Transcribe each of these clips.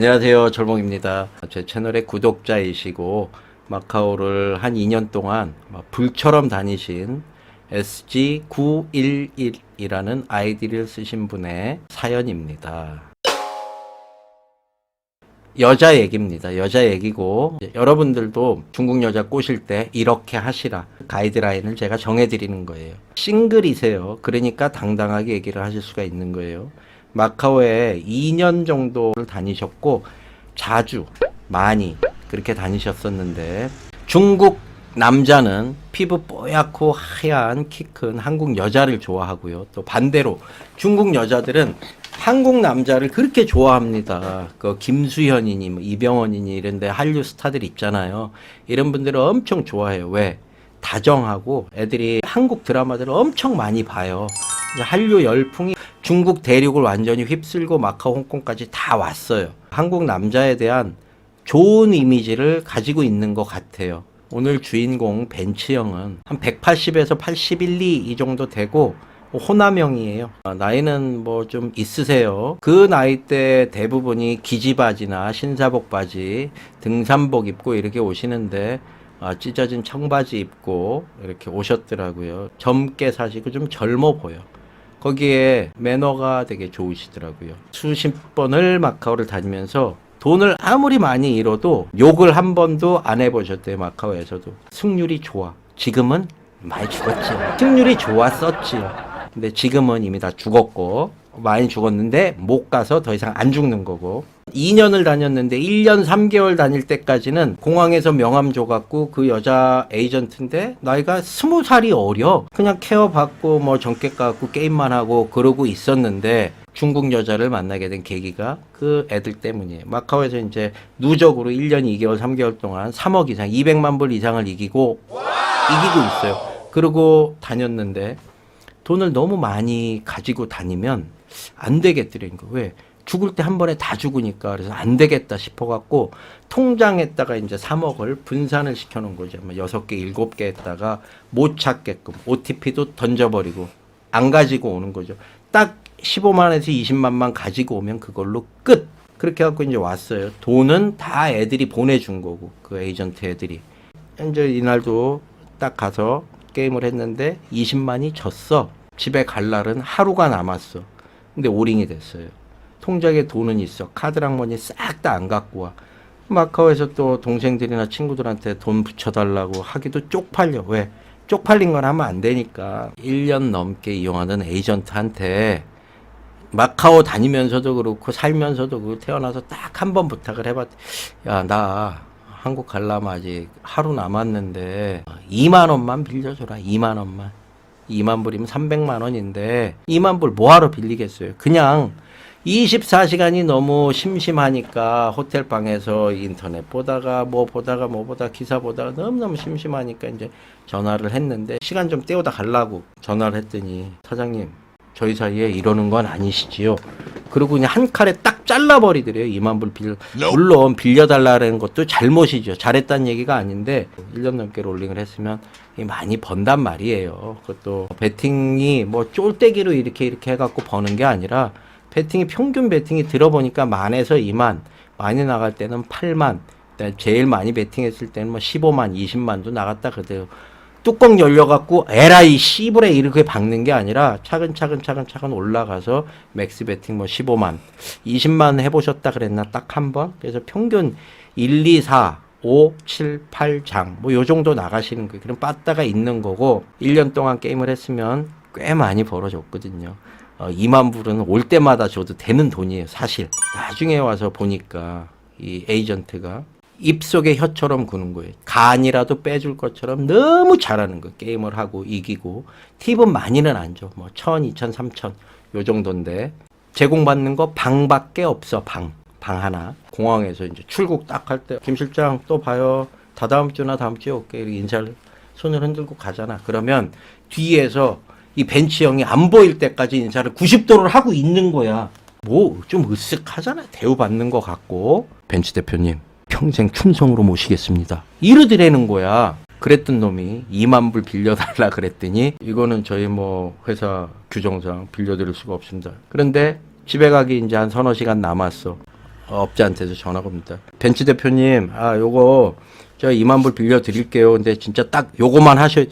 안녕하세요. 절봉입니다. 제 채널의 구독자이시고 마카오를 한 2년 동안 막 불처럼 다니신 SG911이라는 아이디를 쓰신 분의 사연입니다. 여자 얘기입니다. 여자 얘기고 여러분들도 중국 여자 꼬실 때 이렇게 하시라 가이드라인을 제가 정해드리는 거예요. 싱글이세요. 그러니까 당당하게 얘기를 하실 수가 있는 거예요. 마카오에 2년 정도를 다니셨고 자주 많이 그렇게 다니셨었는데 중국 남자는 피부 뽀얗고 하얀 키 큰 한국 여자를 좋아하고요. 또 반대로 중국 여자들은 한국 남자를 그렇게 좋아합니다. 그 김수현이니 뭐 이병헌이니 이런데 한류 스타들 있잖아요. 이런 분들을 엄청 좋아해요. 왜? 다정하고 애들이 한국 드라마들을 엄청 많이 봐요. 한류 열풍이 중국 대륙을 완전히 휩쓸고 마카오, 홍콩까지 다 왔어요. 한국 남자에 대한 좋은 이미지를 가지고 있는 것 같아요. 오늘 주인공 벤츠 형은 한 180에서 81, 2 이 정도 되고 호남형이에요. 아, 나이는 뭐 좀 있으세요. 그 나이 때 대부분이 기지바지나 신사복 바지, 등산복 입고 이렇게 오시는데 아, 찢어진 청바지 입고 이렇게 오셨더라고요. 젊게 사시고 좀 젊어 보여. 거기에 매너가 되게 좋으시더라고요. 수십 번을 마카오를 다니면서 돈을 아무리 많이 잃어도 욕을 한 번도 안 해보셨대요, 마카오에서도. 승률이 좋아. 지금은 많이 죽었지. 승률이 좋았었지요. 근데 지금은 이미 다 죽었고, 많이 죽었는데 못 가서 더 이상 안 죽는 거고. 2년을 다녔는데 1년 3개월 다닐 때까지는 공항에서 명함 줘갖고 그 여자 에이전트인데 나이가 20살이 어려. 그냥 케어 받고 뭐 정객 갖고 게임만 하고 그러고 있었는데 중국 여자를 만나게 된 계기가 그 애들 때문이에요. 마카오에서 이제 누적으로 1년 2개월 3개월 동안 3억 이상, 200만 불 이상을 이기고 이기고 있어요. 그러고 다녔는데 돈을 너무 많이 가지고 다니면 안 되겠더라는 거. 왜? 죽을 때 한 번에 다 죽으니까 그래서 안 되겠다 싶어 갖고 통장에다가 이제 3억을 분산을 시켜 놓은 거죠. 뭐 여섯 개, 일곱 개 했다가 못 찾게끔 OTP도 던져 버리고 안 가지고 오는 거죠. 딱 15만에서 20만만 가지고 오면 그걸로 끝. 그렇게 갖고 이제 왔어요. 돈은 다 애들이 보내준 거고 그 에이전트 애들이. 이제 이날도 딱 가서 게임을 했는데 20만이 졌어. 집에 갈 날은 하루가 남았어. 근데 오링이 됐어요. 통장에 돈은 있어. 카드랑 뭐니 싹 다 안 갖고 와. 마카오에서 또 동생들이나 친구들한테 돈 붙여달라고 하기도 쪽팔려. 왜? 쪽팔린 건 하면 안 되니까. 1년 넘게 이용하는 에이전트한테 마카오 다니면서도 그렇고 살면서도 그 태어나서 딱 한 번 부탁을 해봤. 야, 나 한국 갈라면 아직 하루 남았는데 2만 원만 빌려줘라. 2만 원만. 2만 불이면 300만 원인데 2만 불 뭐하러 빌리겠어요. 그냥 24시간이 너무 심심하니까 호텔 방에서 인터넷 보다가 뭐 보다가 뭐 보다 기사 보다가 너무너무 심심하니까 이제 전화를 했는데 시간 좀 때우다 가려고 전화를 했더니 사장님 저희 사이에 이러는 건 아니시지요. 그리고 그냥 한 칼에 딱 잘라버리더래요. 2만 불 빌려. 물론 빌려달라는 것도 잘못이죠. 잘했다는 얘기가 아닌데 1년 넘게 롤링을 했으면 많이 번단 말이에요. 그것도 베팅이 뭐 쫄대기로 이렇게 이렇게 해갖고 버는 게 아니라 베팅이 평균 베팅이 들어보니까 만에서 2만, 많이 나갈 때는 8만, 그다음에 제일 많이 베팅했을 때는 뭐 15만, 20만도 나갔다 그래요. 뚜껑 열려갖고 에라이 씨불에 이렇게 박는 게 아니라 차근차근 차근차근 올라가서 맥스 베팅 뭐 15만, 20만 해보셨다 그랬나 딱 한 번. 그래서 평균 1, 2, 4, 5, 7, 8장 뭐 요 정도 나가시는 거예요. 그럼 빠따가 있는 거고 1년 동안 게임을 했으면 꽤 많이 벌어졌거든요. 어, 2만 불은 올 때마다 줘도 되는 돈이에요, 사실. 나중에 와서 보니까 이 에이전트가 입속에 혀처럼 구는 거예요. 간이라도 빼줄 것처럼 너무 잘하는 거예요. 게임을 하고 이기고. 팁은 많이는 안 줘. 뭐, 천, 이천, 삼천. 요 정도인데. 제공받는 거 방밖에 없어, 방. 방 하나. 공항에서 이제 출국 딱 할 때, 김 실장 또 봐요. 다다음 주나 다음 주에 올게. 이렇게 인사를 손을 흔들고 가잖아. 그러면 뒤에서 이 벤치 형이 안 보일 때까지 인사를 90도를 하고 있는 거야. 뭐 좀 으쓱하잖아. 대우받는 것 같고. 벤치 대표님 평생 충성으로 모시겠습니다. 이러더라는 거야. 그랬던 놈이 2만 불 빌려달라 그랬더니 이거는 저희 뭐 회사 규정상 빌려드릴 수가 없습니다. 그런데 집에 가기 이제 한 서너 시간 남았어. 업자한테서 전화가 옵니다. 벤치 대표님, 아 요거 저 2만 불 빌려 드릴게요. 근데 진짜 딱 요거만 하셔.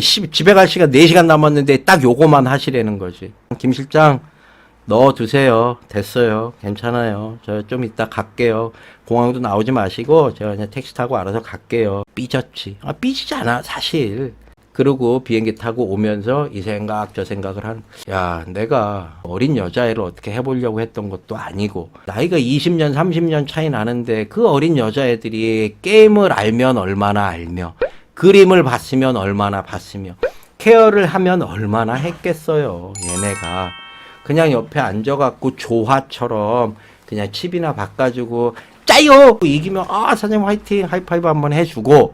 씨, 집에 갈 시간 4시간 남았는데 딱 요거만 하시라는 거지. 김 실장 넣어 두세요. 됐어요. 괜찮아요. 저 좀 이따 갈게요. 공항도 나오지 마시고 제가 그냥 택시 타고 알아서 갈게요. 삐졌지. 아 삐지지 않아 사실. 그리고 비행기 타고 오면서 이 생각 저 생각을 한. 야 내가 어린 여자애를 어떻게 해보려고 했던 것도 아니고 나이가 20년 30년 차이 나는데 그 어린 여자애들이 게임을 알면 얼마나 알며 그림을 봤으면 얼마나 봤으며 케어를 하면 얼마나 했겠어요 얘네가. 그냥 옆에 앉아갖고 조화처럼 그냥 칩이나 바꿔주고 짜요! 이기면 아 사장님 화이팅! 하이파이브 한번 해주고.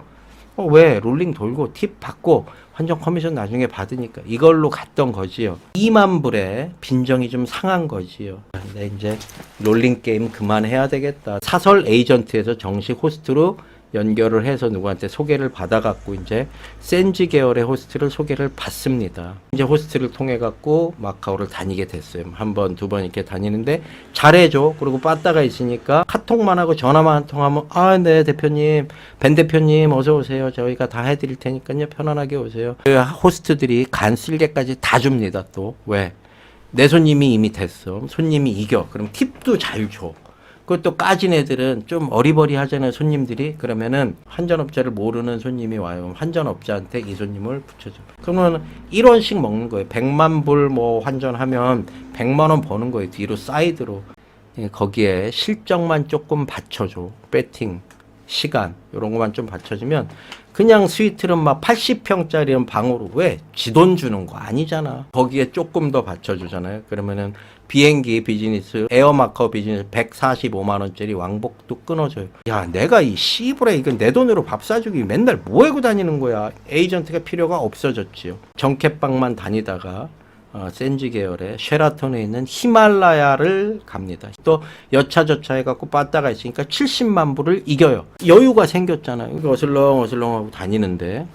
어 왜? 롤링 돌고 팁 받고 환전 커미션 나중에 받으니까 이걸로 갔던 거지요. 2만 불에 빈정이 좀 상한 거지요. 근데 이제 롤링 게임 그만해야 되겠다. 사설 에이전트에서 정식 호스트로 연결을 해서 누구한테 소개를 받아갖고 이제 센지 계열의 호스트를 소개를 받습니다. 이제 호스트를 통해 갖고 마카오를 다니게 됐어요. 한 번, 두 번 이렇게 다니는데 잘해줘. 그리고 빠따가 있으니까 카톡만 하고 전화만 한 통하면 아, 네 대표님, 벤 대표님 어서 오세요. 저희가 다 해드릴 테니까요. 편안하게 오세요. 그 호스트들이 간 쓸개까지 다 줍니다. 또 왜? 내 손님이 이미 됐어. 손님이 이겨. 그럼 팁도 잘 줘. 그것도 까진 애들은 좀 어리버리 하잖아요, 손님들이. 그러면은 환전업자를 모르는 손님이 와요. 환전업자한테 이 손님을 붙여줘. 그러면 1원씩 먹는 거예요. 100만 불 뭐 환전하면 100만 원 버는 거예요. 뒤로 사이드로. 예, 거기에 실적만 조금 받쳐줘. 배팅, 시간, 이런 것만 좀 받쳐주면 그냥 스위트는 막 80평짜리 방으로 왜? 지 돈 주는 거 아니잖아. 거기에 조금 더 받쳐주잖아요. 그러면은 비행기 비즈니스, 에어마커 비즈니스 145만원짜리 왕복도 끊어줘요. 야, 내가 이 씨부레 이건 내 돈으로 밥 사주기 맨날 뭐 해고 다니는 거야. 에이전트가 필요가 없어졌지요. 정켓방만 다니다가 어, 센지 계열의 쉐라톤에 있는 히말라야를 갑니다. 또 여차저차 해갖고 빠따가 있으니까 70만 불을 이겨요. 여유가 생겼잖아요. 어슬렁 어슬렁 하고 다니는데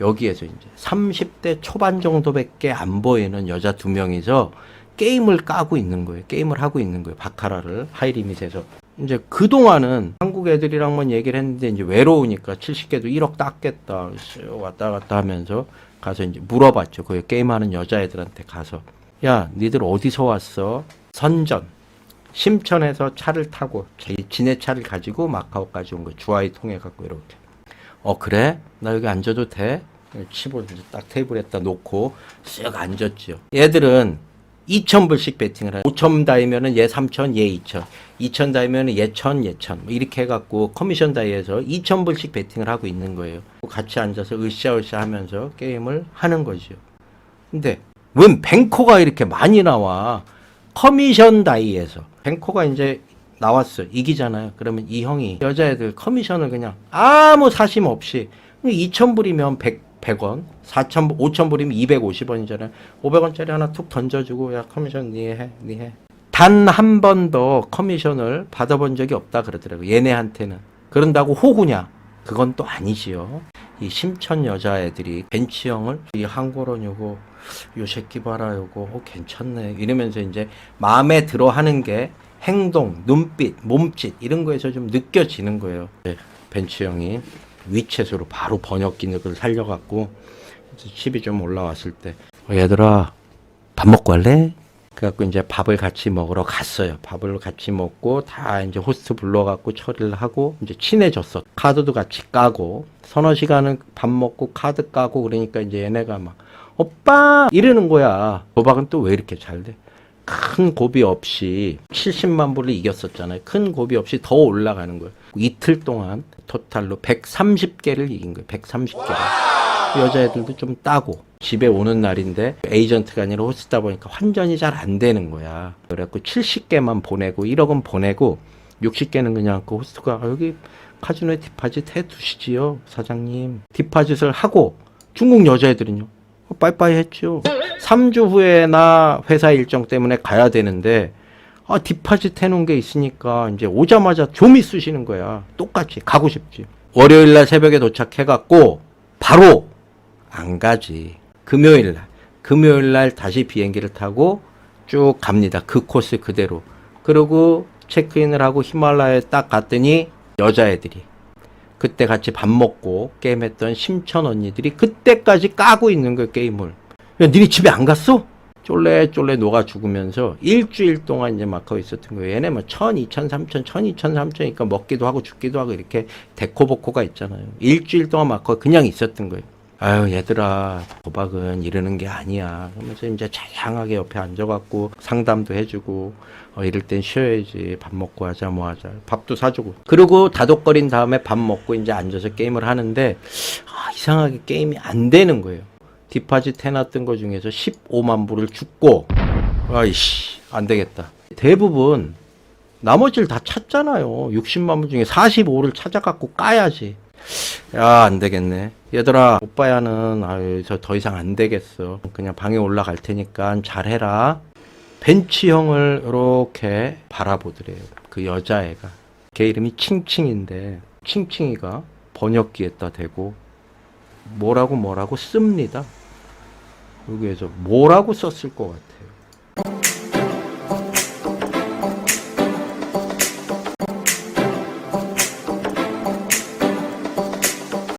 여기에서 이제 30대 초반 정도밖에 안 보이는 여자 두 명이서 게임을 까고 있는 거예요. 게임을 하고 있는 거예요. 바카라를 하이리밋에서. 이제 그동안은 한국 애들이랑만 얘기를 했는데 이제 외로우니까 70개도 1억 땄겠다. 왔다 갔다 하면서 가서 이제 물어봤죠. 그 게임하는 여자애들한테 가서. 야, 니들 어디서 왔어? 선전. 심천에서 차를 타고 지- 지네 차를 가지고 마카오까지 온 거. 주아이 통해 갖고 이렇게. 어 그래? 나 여기 앉아도 돼? 이제 딱 테이블에다 놓고 쓱 앉았죠. 얘들은 2,000불씩 베팅을 해. 5,000 다이면은 얘 3,000, 얘 2,000. 2,000 다이면은 얘 1,000, 얘 1,000. 뭐 이렇게 해갖고 커미션 다이에서 2,000불씩 베팅을 하고 있는 거예요. 같이 앉아서 으쌰으쌰 하면서 게임을 하는 거죠. 근데 웬 뱅코가 이렇게 많이 나와? 커미션 다이에서. 뱅코가 이제 나왔어. 이기잖아요. 그러면 이 형이 여자애들 커미션을 그냥 아무 사심 없이 2,000불이면 100, 100원, 4,000, 5,000불이면 250원이잖아요. 500원짜리 하나 툭 던져주고 야 커미션 니 해, 니 해. 단한 번도 커미션을 받아본 적이 없다 그러더라고요. 얘네한테는. 그런다고 호구냐? 그건 또 아니지요. 이 심천 여자애들이 벤치형을 이 한국어는 요거 요 새끼 봐라 요거 어, 괜찮네 이러면서 이제 마음에 들어 하는 게 행동, 눈빛, 몸짓 이런 거에서 좀 느껴지는 거예요. 네, 벤치형이 위챗으로 바로 번역 기능을 살려갖고 칩이 좀 올라왔을 때 어, 얘들아 밥 먹고 할래? 그래갖고 이제 밥을 같이 먹으러 갔어요. 밥을 같이 먹고 다 이제 호스트 불러갖고 처리를 하고 이제 친해졌어. 카드도 같이 까고 서너 시간은 밥 먹고 카드 까고 그러니까 이제 얘네가 막 오빠 이러는 거야. 도박은 또 왜 이렇게 잘 돼? 큰 고비 없이 70만 불을 이겼었잖아요. 큰 고비 없이 더 올라가는 거예요. 이틀 동안 토탈로 130개를 이긴 거예요. 130개를. 여자애들도 좀 따고 집에 오는 날인데 에이전트가 아니라 호스트다 보니까 환전이 잘 안 되는 거야. 그래갖고 70개만 보내고 1억은 보내고 60개는 그냥 그 호스트가 아, 여기 카지노에 디파짓 해 두시지요 사장님. 디파짓을 하고 중국 여자애들은요. 어, 빠이빠이 했죠. 3주 후에 나 회사 일정 때문에 가야 되는데 아 디파짓 해놓은 게 있으니까 이제 오자마자 좀이 쑤시는 거야. 똑같이 가고 싶지. 월요일 날 새벽에 도착해갖고 바로 안 가지. 금요일 날. 금요일 날 다시 비행기를 타고 쭉 갑니다. 그 코스 그대로. 그리고 체크인을 하고 히말라야에 딱 갔더니 여자애들이 그때 같이 밥 먹고 게임했던 심천 언니들이 그때까지 까고 있는 거야 게임을. 야, 니네 집에 안 갔어? 쫄래쫄래 녹아 죽으면서 일주일 동안 이제 막 거기 있었던 거예요. 얘네 뭐 천, 이천, 삼천, 천, 이천, 삼천이니까 먹기도 하고 죽기도 하고 이렇게 데코보코가 있잖아요. 일주일 동안 막 거기 그냥 있었던 거예요. 아유 얘들아 도박은 이러는 게 아니야. 그러면서 이제 자상하게 옆에 앉아갖고 상담도 해주고 어, 이럴 땐 쉬어야지 밥 먹고 하자 뭐 하자 밥도 사주고 그리고 다독거린 다음에 밥 먹고 이제 앉아서 게임을 하는데 아, 이상하게 게임이 안 되는 거예요. 디파짓 해놨던 거 중에서 15만 불을 죽고 아이씨 안 되겠다. 대부분 나머지를 다 찾잖아요. 60만 불 중에 45를 찾아갖고 까야지. 야, 안 되겠네. 얘들아, 오빠야는, 아유, 저 더 이상 안 되겠어. 그냥 방에 올라갈 테니까 잘해라. 벤치형을 이렇게 바라보더래요. 그 여자애가. 걔 이름이 칭칭인데, 칭칭이가 번역기에다 대고, 뭐라고 뭐라고 씁니다. 여기에서 뭐라고 썼을 것 같아요.